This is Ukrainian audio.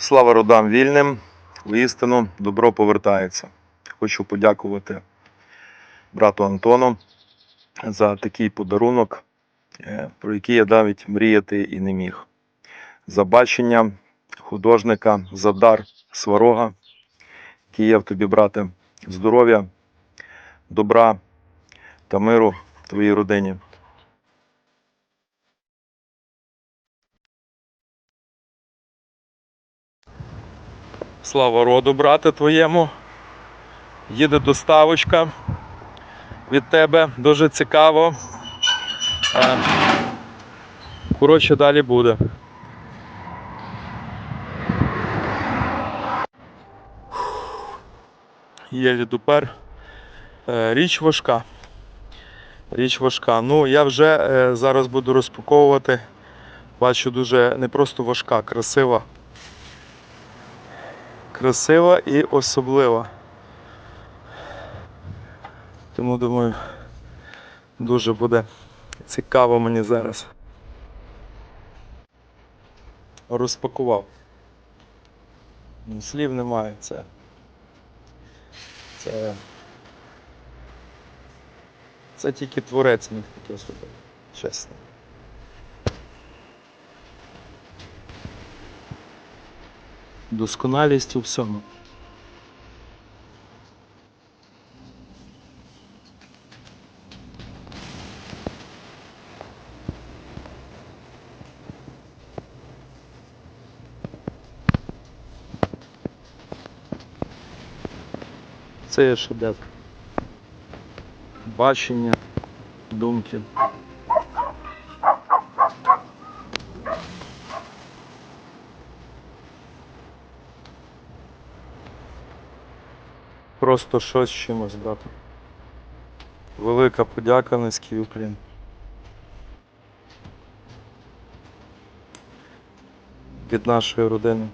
Слава родам вільним, воістину добро повертається. Хочу подякувати брату Антону за такий подарунок, е, про який я навіть мріяти і не міг. За бачення художника, за дар сварога, який тобі, брате, здоров'я, добра та миру в твоїй родині. Слава роду, брате твоєму. Їде доставочка від тебе. Дуже цікаво. Е, Коротше, далі буде. Єлі дупер. Е, Річ важка. Річ важка. Ну, я вже е, зараз буду розпаковувати. Бачу, дуже не просто важка, красива красива і особлива. Тому думаю, дуже буде цікаво мені зараз. Розпакував. Слів немає, це. Це. Це тільки творець міг таке зробити. Чесно. Досконалість у всьому. Це є шедевр. Бачення, думки. Просто щось чимось дати. Велика подяка, низький уклін. Від нашої родини.